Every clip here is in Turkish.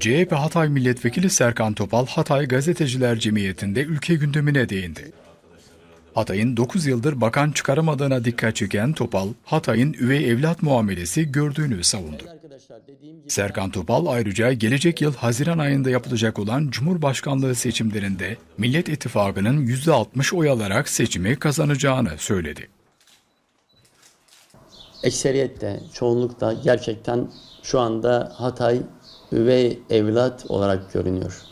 CHP Hatay Milletvekili Serkan Topal, Hatay Gazeteciler Cemiyeti'nde ülke gündemine değindi. Hatay'ın 9 yıldır bakan çıkaramadığına dikkat çeken Topal, Hatay'ın üvey evlat muamelesi gördüğünü savundu. Serkan Topal ayrıca gelecek yıl Haziran ayında yapılacak olan Cumhurbaşkanlığı seçimlerinde Millet İttifakı'nın %60 oy alarak seçimi kazanacağını söyledi. ekseriyette, çoğunlukta gerçekten şu anda Hatay üvey evlat olarak görünüyor.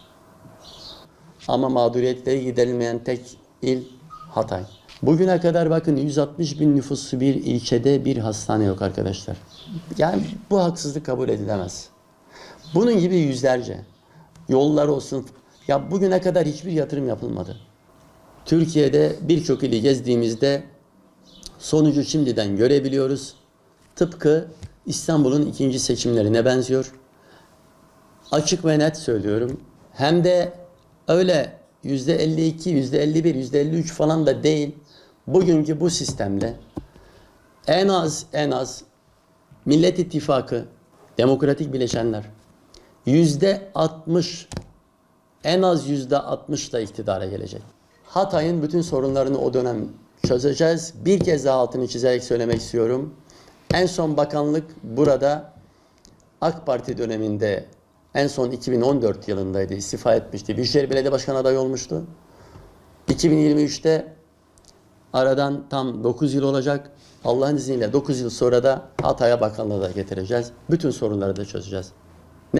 Ama mağduriyetleri giderilmeyen tek il Hatay. Bugüne kadar bakın 160 bin nüfuslu bir ilçede bir hastane yok arkadaşlar. Yani bu haksızlık kabul edilemez. Bunun gibi yüzlerce. Yollar olsun. Ya bugüne kadar hiçbir yatırım yapılmadı. Türkiye'de birçok ili gezdiğimizde Sonucu şimdiden görebiliyoruz. Tıpkı İstanbul'un ikinci seçimlerine benziyor. Açık ve net söylüyorum. Hem de öyle yüzde 52, yüzde 51, yüzde 53 falan da değil. Bugünkü bu sistemle en az en az Millet İttifakı, demokratik bileşenler yüzde 60 en az yüzde 60 da iktidara gelecek. Hatay'ın bütün sorunlarını o dönem çözeceğiz. Bir kez daha altını çizerek söylemek istiyorum. En son bakanlık burada AK Parti döneminde en son 2014 yılındaydı. istifa etmişti. Büyükşehir Belediye Başkanı adayı olmuştu. 2023'te aradan tam 9 yıl olacak. Allah'ın izniyle 9 yıl sonra da Hatay'a bakanlığı da getireceğiz. Bütün sorunları da çözeceğiz.